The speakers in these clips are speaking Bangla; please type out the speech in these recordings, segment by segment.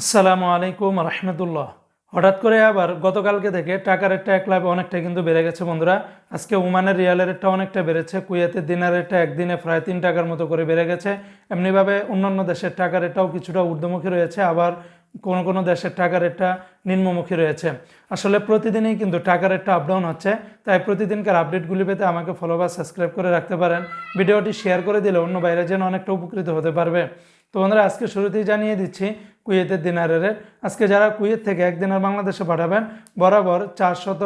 আসসালামু আলাইকুম রহমতুল্লাহ। হঠাৎ করে আবার গতকালকে থেকে টাকার রেটটা এক লাভে অনেকটা কিন্তু বেড়ে গেছে বন্ধুরা। আজকে ওমানের রিয়ালের রেটটা অনেকটা বেড়েছে, কুয়েতের দিনার রেটটা একদিনে প্রায় তিন টাকার মতো করে বেড়ে গেছে। এমনিভাবে অন্যান্য দেশের টাকার রেটটাও কিছুটা ঊর্ধ্বমুখী রয়েছে, আবার কোনো কোনো দেশের টাকা রেটটা নিম্নমুখী রয়েছে। আসলে প্রতিদিনই কিন্তু টাকা রেটটা আপ ডাউন হচ্ছে, তাই প্রতিদিনকার আপডেটগুলি পেতে আমাকে ফলো বা সাবস্ক্রাইব করে রাখতে পারেন। ভিডিওটি শেয়ার করে দিলে অন্য বাইরে যেন অনেকটা উপকৃত হতে পারবে। তো বন্ধুরা, আজকে শুরুতেই জানিয়ে দিচ্ছি কুয়েতের দিনারের rate। আজকে যারা কুয়েত থেকে এক দিনার বাংলাদেশে পাঠাবেন, বরাবর চারশত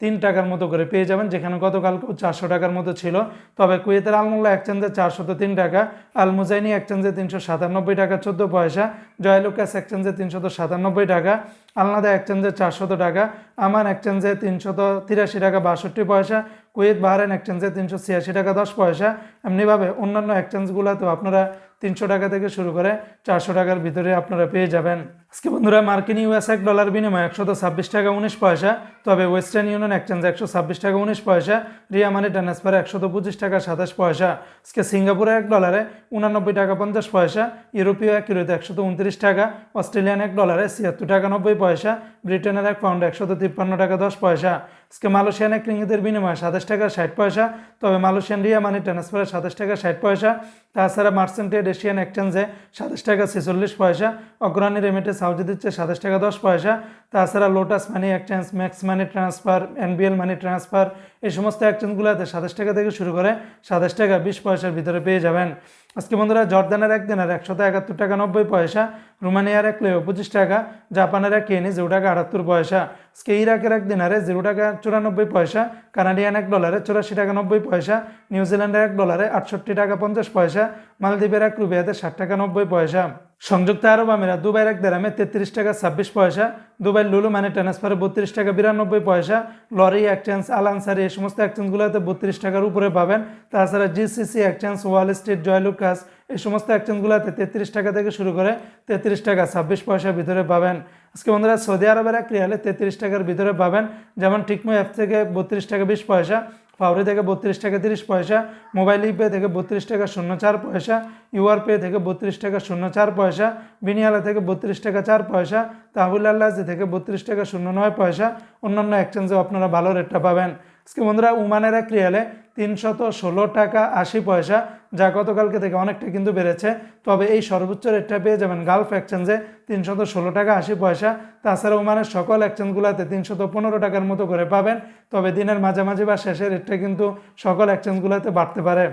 তিন টাকার মতো করে পেয়ে যাবেন, যেখানে গতকালকেও চারশো টাকার মতো ছিল তবে কুয়েতের আলমোল্লা একচেঞ্জে চারশত তিন টাকা আল মুজাইনি একচেঞ্জে তিনশো সাতানব্বই টাকা, চোদ্দ পয়সা, জয়লুকাস একচেঞ্জে তিনশত সাতানব্বই টাকা, আলনাদা একচেঞ্জে চারশত টাকা, আমান একচেঞ্জে তিনশত তিরাশি টাকা, বাষট্টি পয়সা, কুয়েত বাহারাইন একচেঞ্জে তিনশো ছিয়াশি টাকা, দশ পয়সা, এমনিভাবে অন্যান্য এক্সচেঞ্জগুলোতেও আপনারা তিনশো টাকা থেকে শুরু করে চারশো টাকার ভিতরে আপনারা পেয়ে যাবেন। আজকে বন্ধুরা মার্কিন ইউএস এক ডলার বিনিময়ে একশত ছাব্বিশ টাকা উনিশ পয়সা, তবে ওয়েস্টার্ন ইউনিয়ন এক্সচেঞ্জ একশো ছাব্বিশ টাকা উনিশ পয়সা, রিয়া মানি ট্রান্সফার একশত পঁচিশ টাকা সাতাশ পয়সা। আজকে সিঙ্গাপুরে এক ডলারে উনানব্বই টাকা পঞ্চাশ পয়সা, ইউরোপীয় এক ইউরোতে একশত উনত্রিশ টাকা, অস্ট্রেলিয়ান এক ডলারে ছিয়াত্তর টাকা নব্বই পয়সা, ব্রিটেনের এক পাউন্ড একশত তিপ্পান্ন টাকা দশ পয়সা। আজকে মালয়েশিয়ান এক রিঙ্গিতের বিনিময়ে সাতাশ টাকা ষাট পয়সা, তবে মালয়েশিয়ান রিয়া মানি ট্রান্সফারে সাতাশ টাকা ষাট পয়সা। তাছাড়া মার্সেন্টেড এশিয়ান এক্সচেঞ্জে সাতাশ টাকা ছেচল্লিশ পয়সা, অগ্রণী রেমিটে সাউজি দিচ্ছে সাতাশ টাকা দশ পয়সা। তাছাড়া lotus money exchange max money transfer NBL money transfer এই সমস্ত এক্সচেঞ্জগুলোতে সাতাশ টাকা থেকে শুরু করে সাতাশ টাকা বিশ পয়সার ভিতরে পেয়ে যাবেন। আজকে বন্ধুরা, জর্দানের এক দিনের একশত একাত্তর টাকা নব্বই পয়সা, রোমানিয়ার এক লেও পঁচিশ টাকা, জাপানের এক কেনি জিরো টাকা আটাত্তর পয়সা। আজকে ইরাকের এক দিনারে জিরো টাকা চুরানব্বই পয়সা, কানাডিয়ান এক ডলারে চুরাশি টাকা নব্বই পয়সা, নিউজিল্যান্ডের এক ডলারে আটষট্টি টাকা পঞ্চাশ পয়সা, মালদ্বীপের এক রুপিয়াতে ষাট টাকা নব্বই পয়সা। সংযুক্ত আরব আমিরাত, দুবাইয়ের এক দেরামে তেত্রিশ টাকা ছাব্বিশ পয়সা দুবাই লুলু মানে ট্রান্সফারে বত্রিশ টাকা বিরানব্বই পয়সা, লরি এক্সচেঞ্জ আল আনসারি এই সমস্ত এক্সচেঞ্জগুলোতে বত্রিশ টাকার উপরে পাবেন। তাছাড়া GCC exchange Wall Street Joyalukkas এই সমস্ত এক্সচেঞ্জগুলোতে তেত্রিশ টাকা থেকে শুরু করে তেত্রিশ টাকা ছাব্বিশ পয়সার ভিতরে পাবেন। আজকে বন্ধুরা, সৌদি আরবের এক রিয়ালে তেত্রিশ টাকার ভিতরে পাবেন। যেমন টিকমো অ্যাপ থেকে বত্রিশ টাকা বিশ পয়সা ফাউরি থেকে বত্রিশ টাকা তিরিশ পয়সা, মোবাইল ইপে থেকে বত্রিশ টাকা শূন্য চার পয়সা ইউআর পে থেকে বত্রিশ টাকা শূন্য চার পয়সা, বিনিয়ালা থেকে বত্রিশ টাকা চার পয়সা, তাহুল আল্লাজি থেকে বত্রিশ টাকা শূন্য নয় পয়সা। অন্যান্য এক্সচেঞ্জেও আপনারা ভালো রেটটা পাবেন। আজকে বন্ধুরা, উমানের এক রিয়ালে তিনশত ষোলো টাকা আশি পয়সা, যা গতকালকে থেকে অনেকটা কিন্তু বেড়েছে। তবে এই সর্বোচ্চ রেটটা পেয়ে যাবেন গালফ এক্সচেঞ্জে তিনশত ষোলো টাকা আশি পয়সা। তাছাড়া উমানের সকল এক্সচেঞ্জগুলোতে তিনশত পনেরো টাকার মতো করে পাবেন। তবে দিনের মাঝামাঝি বা শেষের রেটটা কিন্তু সকল এক্সচেঞ্জগুলোতে বাড়তে পারে।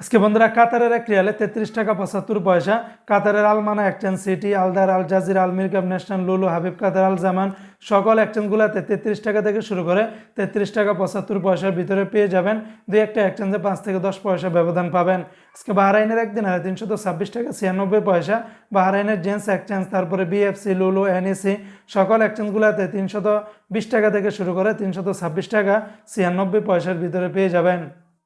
আজকে বন্ধুরা, কাতারের এক রিয়ালে তেত্রিশ টাকা পঁচাত্তর পয়সা। কাতারের Almana exchange City Aldar Al Jazir, Al Mirqab, National, Lulu, Habib, Qatar, আল জামান সকল এক্সচেঞ্জগুলোতে তেত্রিশ টাকা থেকে শুরু করে তেত্রিশ টাকা পঁচাত্তর পয়সার ভিতরে পেয়ে যাবেন। দুই একটা এক্সচেঞ্জে পাঁচ থেকে দশ পয়সা ব্যবধান পাবেন। আজকে বাহরাইনের একদিন আর তো ছাব্বিশ টাকা ছিয়ানব্বই পয়সা। বাহরাইনের জেন্টস এক্সচেঞ্জ তারপরে বিএফসি লুলু এনএসি সকল এক্সচেঞ্জগুলোতে তিনশত বিশ টাকা থেকে শুরু করে তিনশত ছাব্বিশ টাকা ছিয়ানব্বই পয়সার ভিতরে পেয়ে যাবেন।